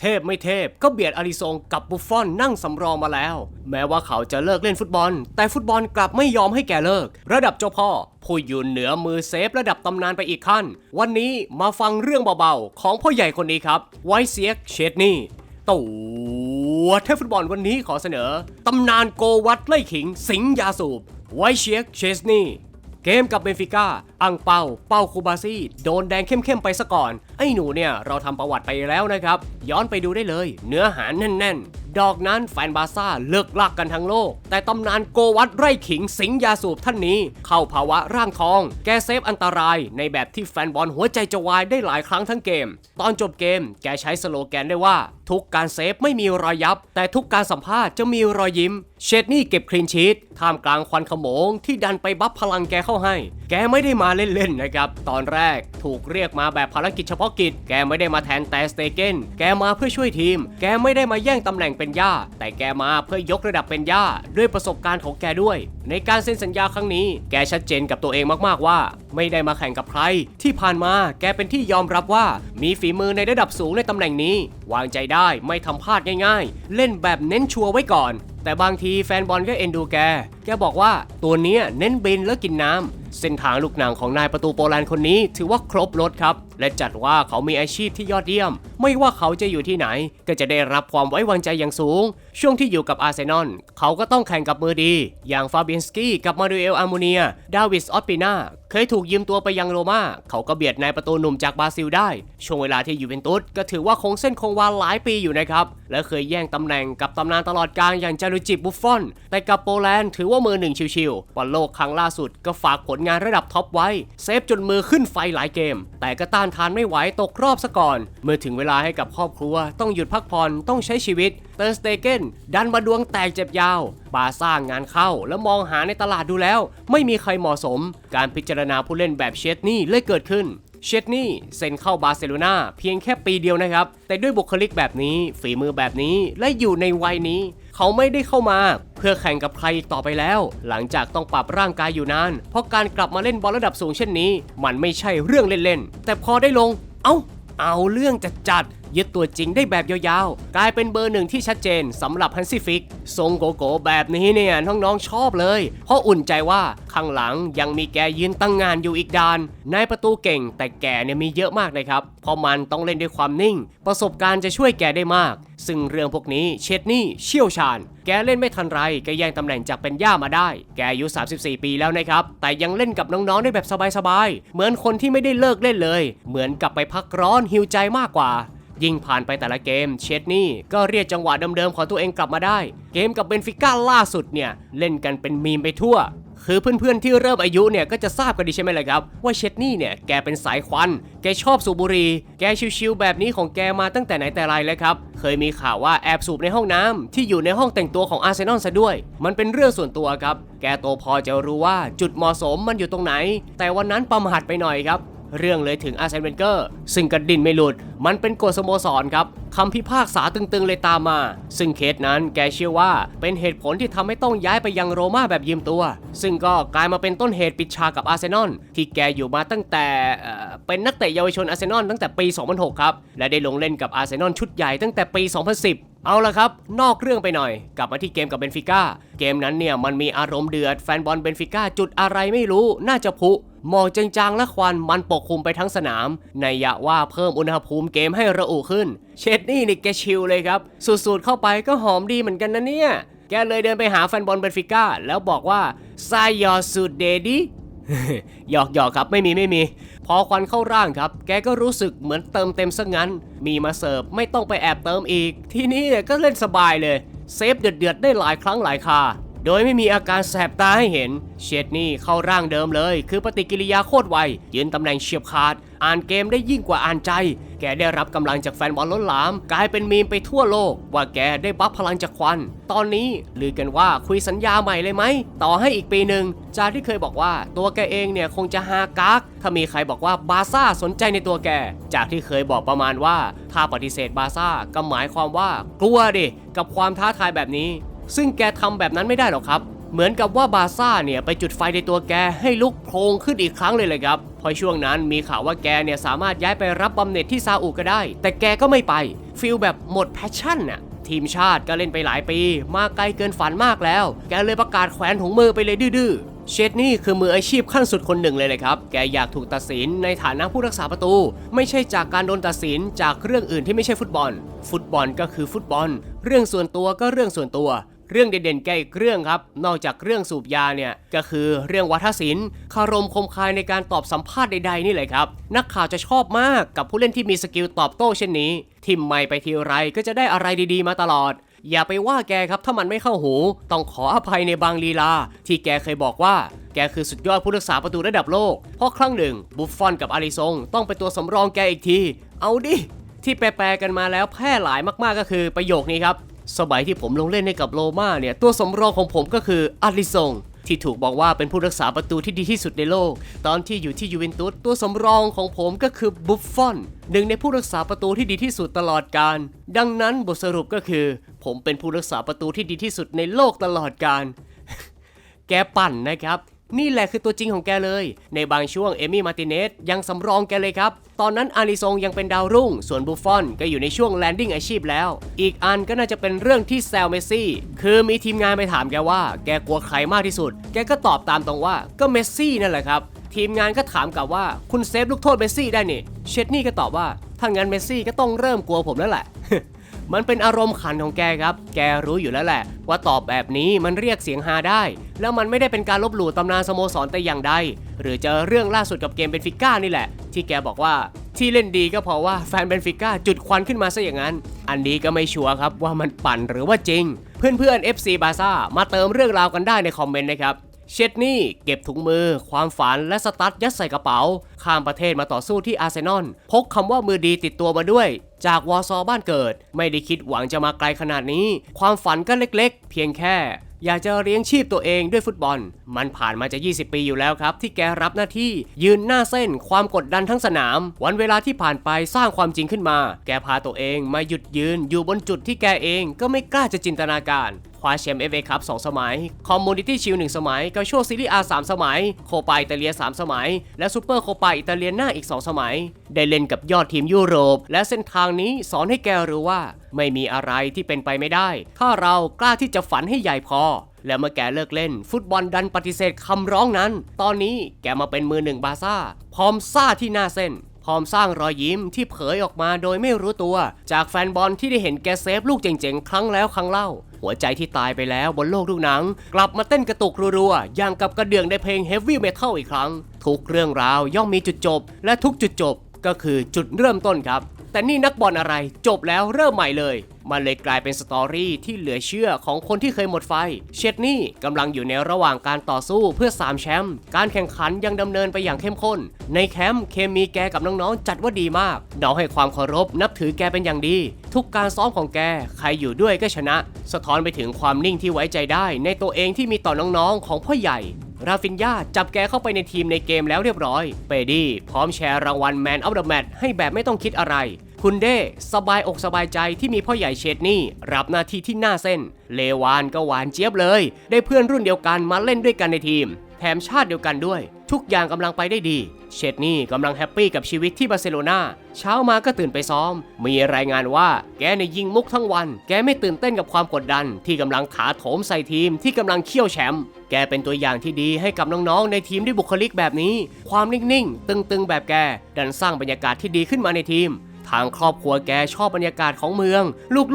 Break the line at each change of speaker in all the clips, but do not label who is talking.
เทพไม่เทพก็เบียดอาริซงกับบุฟฟอนนั่งสำรองมาแล้ว แม้ว่าเขาจะเลิกเล่นฟุตบอล แต่ฟุตบอลกลับไม่ยอมให้แกเลิก ระดับเจ้าพ่อ ผู้อยู่เหนือมือเซฟระดับตำนานไปอีกขั้น วันนี้มาฟังเรื่องเบาๆ ของพ่อใหญ่คนนี้ครับ ไวเซียกเชดนี่ตัวเทพฟุตบอลวันนี้ขอเสนอตำนานโกวัดไล่ขิงสิงยาสูบไวเชียกเชสนี่ เกมกับเบนฟิก้า อังเปา เปาคูบาซี่ โดนแดงเข้มๆไปซะก่อน ไอ้หนูเนี่ยเราทำประวัติไปแล้วนะครับ ย้อนไปดูได้เลย เนื้อหาแน่นๆ ดอกนั้นแฟนบาซ่าเลิกลักกันทั้งโลก แต่ตำนานโกวัดไร่ขิงสิงยาสูบท่านนี้ เข้าภาวะร่างทอง แกเซฟอันตรายในแบบที่แฟนบอลหัวใจจะวายได้หลายครั้งทั้งเกม ตอนจบเกมแกใช้สโลแกนได้ว่า ทุกการเซฟไม่มีรอยยับ แต่ทุกการสัมภาษณ์จะมีรอยยิ้ม เชดนี่เก็บคลีนชีตท่ามกลางควันขโมงที่ดันไปบัฟพลังแกเข้าให้ แกไม่ได้มาเล่นๆนะครับ ตอนแรกถูกเรียกมาแบบภารกิจเฉพาะกิจ แกไม่ได้มาแทนแต่สเตเกนแกมาเพื่อช่วยทีม แกไม่ได้มาแย่งตำแหน่งเป็นย่า แต่แกมาเพื่อยกระดับเป็นย่าด้วยประสบการณ์ของแกด้วย ในการเซ็นสัญญาครั้งนี้ แกชัดเจนกับตัวเองมากๆว่า ไม่ได้มาแข่งกับใคร ที่ผ่านมาแกเป็นที่ยอมรับว่า มีฝีมือในระดับสูงในตำแหน่งนี้ วางใจได้ไม่ทำพลาดง่าย ๆ เล่นแบบเน้นชัวร์ไว้ก่อนแต่บางทีแฟนบอลก็เอ็นดูแก แกบอกว่าตัวนี้เน้นบินแล้วกินน้ำ เส้นทางลูกหนังของนายประตูโปแลนด์คนนี้ถือว่าครบรถครับ และจัดว่าเขามีอาชีพที่ยอดเยี่ยม ไม่ว่าเขาจะอยู่ที่ไหน ก็จะได้รับความไว้วางใจอย่างสูง ช่วงที่อยู่กับอาร์เซนอลเขาก็ต้องแข่งกับมือดี อย่างฟาเบียนสกี้กับมาดูเอลอาร์โมเนีย ดาวิสออสปินาเคยถูกยืมตัวไปยังโรม่าเขาก็เบียดนายประตูหนุ่มจากบราซิลได้ ช่วงเวลาที่อยู่เวนตุสก็ถือว่าคงเส้นคงวาหลายปีอยู่นะครับ และเคยแย่งตำแหน่งกับตำนานตลอดกาลอย่างจารุจิบุฟฟอน แต่กับโปแลนด์ถือว่ามือหนึ่งชิวๆบอลโลกครั้งล่าสุดก็ฝากผลงานระดับท็อปไว้ เซฟจนมือขึ้นไฟหลายเกม แต่ก็ต้านทานไม่ไหวตกรอบซะก่อน เมื่อถึงเวลาให้กับครอบครัว ต้องหยุดพักผ่อนต้องใช้ชีวิตเตอร์สเตเกนดันมาดวงแตกเจ็บยาวบาซ่างงานเข้า แล้วมองหาในตลาดดูแล้ว ไม่มีใครเหมาะสม การพิจารณาผู้เล่นแบบเชดนี่เลยเกิดขึ้นเชดนี่เซ็นเข้าบาร์เซโลนาเพียงแค่ปีเดียวนะครับ แต่ด้วยบุคลิกแบบนี้ฝีมือแบบนี้และอยู่ในวัยนี้ เขาไม่ได้เข้ามา เพื่อแข่งกับใครอีกต่อไปแล้ว หลังจากต้องปรับร่างกายอยู่นาน เพราะการกลับมาเล่นบอลระดับสูงเช่นนี้ มันไม่ใช่เรื่องเล่นๆ แต่พอได้ลง เอ้าเอาเรื่องจัดจัด ยึดตัวจริงได้แบบยาวๆ กลายเป็นเบอร์หนึ่งที่ชัดเจนสำหรับฮันซี่ฟิกทรงโกโก้แบบนี้เนี่ยน้องๆชอบเลย เพราะอุ่นใจว่าข้างหลังยังมีแกยืนตั้งงานอยู่อีกดานนายประตูเก่งแต่แกเนี่ยมีเยอะมากนะครับ เพราะมันต้องเล่นด้วยความนิ่ง ประสบการณ์จะช่วยแกได้มาก ซึ่งเรื่องพวกนี้เชดนี่เชี่ยวชาญ แกเล่นไม่ทันไรก็แย่งตำแหน่งจากเป็นย่ามาได้ แกอายุ 34 ปีแล้วนะครับ แต่ยังเล่นกับน้องๆได้แบบสบายๆ เหมือนคนที่ไม่ได้เลิกเล่นเลย เหมือนกับไปพักร้อนหิวใจมากกว่า ยิ่งผ่านไปแต่ละเกม เชดนี่ก็เรียกจังหวะเดิมๆของตัวเองกลับมาได้ เกมกับเบนฟิก้าล่าสุดเนี่ย เล่นกันเป็นมีมไปทั่ว คือเพื่อนๆที่เริ่มอายุเนี่ยก็จะทราบกันดีใช่ไหมล่ะครับ ว่าเชดนี่เนี่ยแกเป็นสายควัน แกชอบสูบบุหรี่แกชิวๆแบบนี้ของแกมาตั้งแต่ไหนแต่ไรแล้วครับเคยมีข่าวว่าแอบสูบในห้องน้ำที่อยู่ในห้องแต่งตัวของอาร์เซนอลซะด้วย มันเป็นเรื่องส่วนตัวครับ แกโตพอจะรู้ว่าจุดเหมาะสมมันอยู่ตรงไหน แต่วันนั้นประมาทไปหน่อยครับ เรื่องเลยถึงอาร์เซนเวนเกอร์ซึ่งกระดินไม่หลุด มันเป็นกฎสโมสรครับคำพิพากษาตึงๆเลยตามมา ซึ่งเคสนั้นแกเชื่อว่าเป็นเหตุผลที่ทำให้ต้องย้ายไปยังโรม่าแบบยืมตัว ซึ่งก็กลายมาเป็นต้นเหตุปิดฉากกับอาร์เซนอลที่แกอยู่มาตั้งแต่เอ่อเป็นนักเตะเยาวชนอาร์เซนอลตั้งแต่ปี 2006 ครับ และได้ลงเล่นกับอาร์เซนอลชุดใหญ่ตั้งแต่ปี 2010เอาละครับ นอกเรื่องไปหน่อย กลับมาที่เกมกับเบนฟิก้า เกมนั้นเนี่ยมันมีอารมณ์เดือด แฟนบอลเบนฟิก้าจุดอะไรไม่รู้ น่าจะพุ หมอกจางๆและควันมันปกคลุมไปทั้งสนาม ในยะว่าเพิ่มอุณหภูมิเกมให้ระอุขึ้น เชดนี่นี่แกชิลเลยครับสูดๆเข้าไปก็หอมดีเหมือนกันนะเนี่ย แกเลยเดินไปหาแฟนบอลเบนฟิก้าแล้วบอกว่าไซยอสูดเดดี้หยอกหยอกครับไม่มีไม่มี พอควันเข้าร่างครับ แกก็รู้สึกเหมือนเติมเต็มซะงั้น มีมาเสิร์ฟไม่ต้องไปแอบเติมอีก ทีนี้เนี่ก็เล่นสบายเลย เซฟเดือดๆได้หลายครั้งหลายคา โดยไม่มีอาการแสบตาให้เห็น เชดนี่เข้าร่างเดิมเลย คือปฏิกิริยาโคตรไว ยืนตำแหน่งเฉียบขาด อ่านเกมได้ยิ่งกว่าอ่านใจ แกได้รับกำลังจากแฟนบอลล้นหลาม กลายเป็นมีมไปทั่วโลก ว่าแกได้บัฟพลังจากควัน ตอนนี้ลือกันว่าคุยสัญญาใหม่เลยไหม ต่อให้อีกปีหนึ่งจากที่เคยบอกว่าตัวแกเองเนี่ยคงจะฮากากถ้ามีใครบอกว่าบาซ่าสนใจในตัวแก จากที่เคยบอกประมาณว่า ถ้าปฏิเสธบาซ่าก็หมายความว่ากลัวดิกับความท้าทายแบบนี้ ซึ่งแกทำแบบนั้นไม่ได้หรอกครับ เหมือนกับว่าบาซ่าเนี่ยไปจุดไฟในตัวแกให้ลุกโพลงขึ้นอีกครั้งเลยเลยครับเพราะช่วงนั้นมีข่าวว่าแกเนี่ยสามารถย้ายไปรับบำเหน็จที่ซาอุก็ได้ แต่แกก็ไม่ไปฟีลแบบหมดแพชชั่นน่ะทีมชาติก็เล่นไปหลายปี มาไกลเกินฝันมากแล้ว แกเลยประกาศแขวนถุงมือไปเลยดื้อเชดนี่คือมืออาชีพขั้นสุดคนหนึ่งเลยเลยครับ แกอยากถูกตัดสินในฐานะผู้รักษาประตู ไม่ใช่จากการโดนตัดสินจากเรื่องอื่นที่ไม่ใช่ฟุตบอล ฟุตบอลก็คือฟุตบอล เรื่องส่วนตัวก็เรื่องส่วนตัว เรื่องเด่นๆแกอีกเรื่องครับ นอกจากเรื่องสูบยาเนี่ยก็คือเรื่องวัฒนศิลป์คารมคมคายในการตอบสัมภาษณ์ใดๆนี่แหละครับ นักข่าวจะชอบมากกับผู้เล่นที่มีสกิลตอบโต้เช่นนี้ ทิมไม่ไปทีไรก็จะได้อะไรดีๆมาตลอด อย่าไปว่าแกครับถ้ามันไม่เข้าหู ต้องขออภัยในบางลีลา ที่แกเคยบอกว่าแกคือสุดยอดผู้รักษาประตูระดับโลก เพราะครั้งหนึ่งบุฟฟอนกับอาริซงต้องเป็นตัวสำรองแกอีกที เอาดิที่แปลๆกันมาแล้วแพร่หลายมากๆก็คือประโยคนี้ครับ สมัยที่ผมลงเล่นให้กับโรมาเนี่ย ตัวสำรองของผมก็คืออาริซงที่ถูกบอกว่าเป็นผู้รักษาประตูที่ดีที่สุดในโลก ตอนที่อยู่ที่ยูเวนตุสตัวสำรองของผมก็คือบุฟฟอนหนึ่งในผู้รักษาประตูที่ดีที่สุดตลอดกาลดังนั้นบทสรุปก็คือ ผมเป็นผู้รักษาประตูที่ดีที่สุดในโลกตลอดกาลแกปั่นนะครับ นี่แหละคือตัวจริงของแกเลย ในบางช่วงเอมี่มาร์ติเนสยังสำรองแกเลยครับ ตอนนั้นอาริซงยังเป็นดาวรุ่ง ส่วนบุฟฟอนก็อยู่ในช่วงแลนดิ้งอาชีพแล้ว อีกอันก็น่าจะเป็นเรื่องที่แซลเมซี่ คือมีทีมงานไปถามแกว่า แกกลัวใครมากที่สุด แกก็ตอบตามตรงว่าก็เมสซี่นั่นแหละครับ ทีมงานก็ถามกลับว่าคุณเซฟลูกโทษเมสซี่ได้นี่ เชดนี่ก็ตอบว่าถ้างั้นเมสซี่ก็ต้องเริ่มกลัวผมแล้วแหละ มันเป็นอารมณ์ขันของแกครับ แกรู้อยู่แล้วแหละ ว่าตอบแบบนี้มันเรียกเสียงฮาได้ แล้วมันไม่ได้เป็นการลบหลู่ตำนานสโมสรแต่อย่างใด หรือจะเรื่องล่าสุดกับเกมเบนฟิก้านี่แหละ ที่แกบอกว่าที่เล่นดีก็เพราะว่าแฟนเบนฟิก้าจุดควันขึ้นมาซะอย่างนั้น อันนี้ก็ไม่ชัวร์ครับว่ามันปั่นหรือว่าจริง เพื่อนๆ FC บาซ่ามาเติมเรื่องราวกันได้ในคอมเมนต์นะครับเชดนี่เก็บถุงมือ ความฝันและสตั๊ดยัดใส่กระเป๋า ข้ามประเทศมาต่อสู้ที่อาร์เซนอลพกคำว่ามือดีติดตัวมาด้วย จากวอร์ซอบ้านเกิด ไม่ได้คิดหวังจะมาไกลขนาดนี้ ความฝันก็เล็กๆ เพียงแค่ อยากจะเลี้ยงชีพตัวเองด้วยฟุตบอล มันผ่านมาจะ 20 ปีอยู่แล้วครับ ที่แกรับหน้าที่ยืนหน้าเส้น ความกดดันทั้งสนาม วันเวลาที่ผ่านไปสร้างความจริงขึ้นมา แกพาตัวเองมาหยุดยืนอยู่บนจุดที่แกเองก็ไม่กล้าจะจินตนาการ คว้าแชมป์เอฟเอคัพ2สมัย คอมมูนิตี้ชิล1สมัยกาโชซีรีอา3สมัย โคปาอิตาเลีย3สมัย และซูเปอร์โคปาอิตาเลียน่าอีก2สมัย ได้เล่นกับยอดทีมยุโรป และเส้นทางนี้สอนให้แกรู้ว่า ไม่มีอะไรที่เป็นไปไม่ได้ ถ้าเรากล้าที่จะฝันให้ใหญ่พอและเมื่อแกเลิกเล่น ฟุตบอลดันปฏิเสธคำร้องนั้น ตอนนี้แกมาเป็นมือหนึ่งบาซ่า พร้อมซ่าที่หน้าเส้น พร้อมสร้างรอยยิ้มที่เผยออกมาโดยไม่รู้ตัว จากแฟนบอลที่ได้เห็นแกเซฟลูกเจ๋งๆ ครั้งแล้วครั้งเล่า หัวใจที่ตายไปแล้วบนโลกลูกหนัง กลับมาเต้นกระตุกรัวๆ อย่างกับกระเดื่องในเพลง Heavy Metal อีกครั้ง ทุกเรื่องราวย่อมมีจุดจบ และทุกจุดจบก็คือจุดเริ่มต้นครับ แต่นี่นักบอลอะไรจบแล้วเริ่มใหม่เลย มันเลยกลายเป็นสตอรี่ที่เหลือเชื่อของคนที่เคยหมดไฟ เชดนี่กำลังอยู่ในระหว่างการต่อสู้เพื่อ 3 แชมป์การแข่งขันยังดำเนินไปอย่างเข้มข้น ในแคมป์เคมีแกกับน้องๆจัดว่าดีมากน้องให้ความเคารพนับถือแกเป็นอย่างดี ทุกการซ้อมของแกใครอยู่ด้วยก็ชนะ สะท้อนไปถึงความนิ่งที่ไว้ใจได้ ในตัวเองที่มีต่อน้องๆของพ่อใหญ่ ราฟินยาจับแกเข้าไปในทีมในเกมแล้วเรียบร้อย เปดี้พร้อมแชร์รางวัล Man of the Match ให้แบบไม่ต้องคิดอะไร คุณเด้สบายอกสบายใจที่มีพ่อใหญ่เชดนี่รับหน้าที่ที่หน้าเส้น เลวานก็หวานเจี๊ยบเลย ได้เพื่อนรุ่นเดียวกันมาเล่นด้วยกันในทีม แถมชาติเดียวกันด้วย ทุกอย่างกำลังไปได้ดี เชดนี่กำลังแฮปปี้กับชีวิตที่บาร์เซโลนาเช้ามาก็ตื่นไปซ้อม มีรายงานว่าแกในยิงมุกทั้งวัน แกไม่ตื่นเต้นกับความกดดัน ที่กำลังขาโถมใส่ทีมที่กำลังเคี่ยวแชมป์แกเป็นตัวอย่างที่ดีให้กับน้องๆ ในทีมด้วยบุคลิกแบบนี้ ความนิ่งๆ ตึงๆ แบบแก ดันสร้างบรรยากาศที่ดีขึ้นมาในทีม ทางครอบครัวแกชอบบรรยากาศของเมือง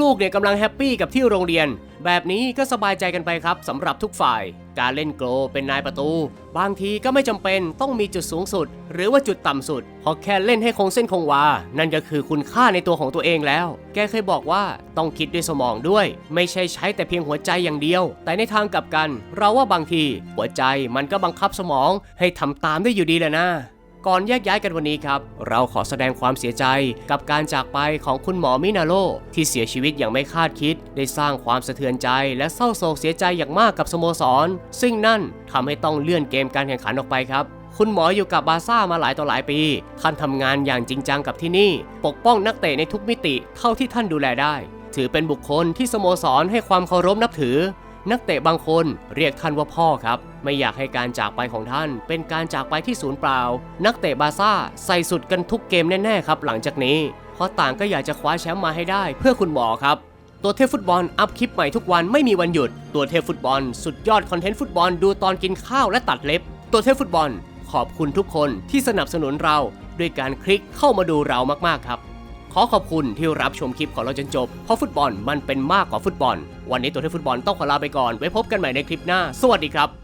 ลูกๆเนี่ยกำลังแฮปปี้กับที่โรงเรียน แบบนี้ก็สบายใจกันไปครับสำหรับทุกฝ่าย การเล่นโกลเป็นนายประตู บางทีก็ไม่จำเป็นต้องมีจุดสูงสุด หรือว่าจุดต่ำสุดพราะแค่เล่นให้คงเส้นคงวา นั่นก็คือคุณค่าในตัวของตัวเองแล้ว แกเคยบอกว่าต้องคิดด้วยสมองด้วย ไม่ใช่ใช้แต่เพียงหัวใจอย่างเดียว แต่ในทางกลับกัน เราว่าบางที หัวใจมันก็บังคับสมองให้ทำตามได้อยู่ดีแหละนะ ก่อนแยกย้ายกันวันนี้ครับ เราขอแสดงความเสียใจกับการจากไปของคุณหมอมินาโลที่เสียชีวิตอย่างไม่คาดคิด ได้สร้างความสะเทือนใจ และเศร้าโศกเสียใจอย่างมากกับสโมสร ซึ่งนั่นทำให้ต้องเลื่อนเกมการแข่งขันออกไปครับคุณหมออยู่กับบาร์ซ่ามาหลายต่อหลายปี ท่านทำงานอย่างจริงจังกับที่นี่ ปกป้องนักเตะในทุกมิติเท่าที่ท่านดูแลได้ ถือเป็นบุคคลที่สโมสรให้ความเคารพนับถือ นักเตะบางคนเรียกท่านว่าพ่อครับ ไม่อยากให้การจากไปของท่าน เป็นการจากไปที่ศูนย์เปล่า นักเตะบาซ่าใส่สุดกันทุกเกมแน่ๆครับ หลังจากนี้ เพราะต่างก็อยากจะคว้าแชมป์มาให้ได้เพื่อคุณหมอครับ ตัวเทพฟุตบอลอัพคลิปใหม่ทุกวันไม่มีวันหยุด ตัวเทพฟุตบอล สุดยอดคอนเทนต์ฟุตบอลดูตอนกินข้าวและตัดเล็บ ตัวเทพฟุตบอล ขอบคุณทุกคนที่สนับสนุนเรา ด้วยการคลิกเข้ามาดูเรามากๆครับ ขอขอบคุณที่รับชมคลิปของเราจนจบ เพราะฟุตบอลมันเป็นมากกว่าฟุตบอล วันนี้ตัวเทพฟุตบอลต้องขอลาไปก่อน ไว้พบกันใหม่ในคลิปหน้า สวัสดีครับ